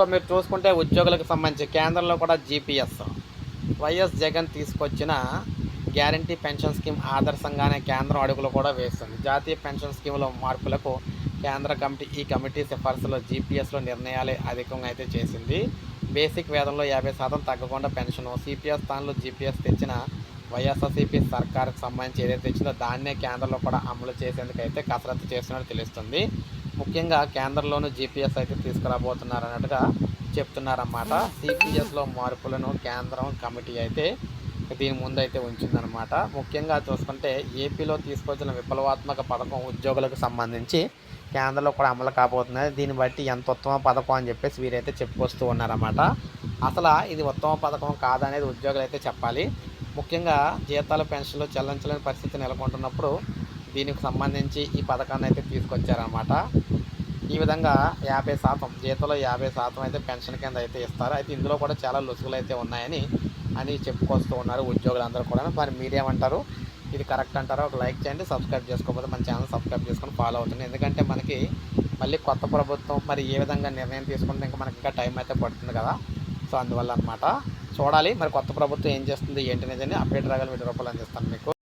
So మీరు చూసుకుంటే ఉద్యోగులకు సంబంధించి కేంద్రంలో కూడా జీపీఎస్ వైఎస్ జగన్ తీసుకొచ్చిన గ్యారంటీ పెన్షన్ స్కీమ్ ఆదర్శంగానే కేంద్రం అడుగులు కూడా వేస్తుంది జాతీయ పెన్షన్ స్కీమ్లో మార్పులకు కేంద్ర కమిటీ ఈ కమిటీ సిఫార్సులో జీపీఎస్లో నిర్ణయాలు అధికంగా అయితే చేసింది. బేసిక్ వేదంలో యాభై శాతం తగ్గకుండా పెన్షన్ సిపిఎస్ స్థానంలో జీపీఎస్ తెచ్చిన వైఎస్ఆర్సీపీ సర్కార్కి సంబంధించి ఏదైతే తెచ్చిందో దాన్నే కేంద్రంలో కూడా అమలు చేసేందుకు అయితే కసరత్తు చేస్తున్నట్టు తెలుస్తుంది. ముఖ్యంగా కేంద్రంలోనూ జీపీఎస్ అయితే తీసుకురాబోతున్నారు అన్నట్టుగా చెప్తున్నారన్నమాట సిపిఎస్లో మార్పులను కేంద్రం కమిటీ అయితే దీని ముందు అయితే ఉంచిందనమాట ముఖ్యంగా చూసుకుంటే ఏపీలో తీసుకొచ్చిన విప్లవాత్మక పథకం ఉద్యోగులకు సంబంధించి కేంద్రంలో కూడా అమలు కాబోతున్నది. దీన్ని బట్టి ఎంత ఉత్తమ పథకం అని చెప్పేసి వీరైతే చెప్పుకొస్తూ ఉన్నారన్నమాట. అసలు ఇది ఉత్తమ పథకం కాదనేది ఉద్యోగులు అయితే చెప్పాలి. ముఖ్యంగా జీతాల పెన్షన్లు చెల్లించలేని పరిస్థితి నెలకొంటున్నప్పుడు దీనికి సంబంధించి ఈ పథకాన్ని అయితే తీసుకొచ్చారనమాట ఈ విధంగా యాభై శాతం జీతంలో యాభై శాతం అయితే పెన్షన్ కింద అయితే ఇస్తారు. అయితే ఇందులో కూడా చాలా లొసుగులు అయితే ఉన్నాయని అని చెప్పుకొస్తూ ఉన్నారు ఉద్యోగులందరూ కూడా. మరి మీరేమంటారు ఇది కరెక్ట్ అంటారా? ఒక లైక్ చేయండి సబ్స్క్రైబ్ చేసుకోకపోతే మన ఛానల్ సబ్స్క్రైబ్ చేసుకొని ఫాలో అవుతుంది. ఎందుకంటే మనకి మళ్ళీ కొత్త ప్రభుత్వం మరి ఏ విధంగా నిర్ణయం తీసుకుంటే ఇంకా మనకి ఇంకా టైం అయితే పడుతుంది కదా. సో అందువల్ల అనమాట చూడాలి మరి కొత్త ప్రభుత్వం ఏం చేస్తుంది ఏంటి అనేది అప్డేట్ రాగల వీడియో రూపాయలు అందిస్తాను మీకు.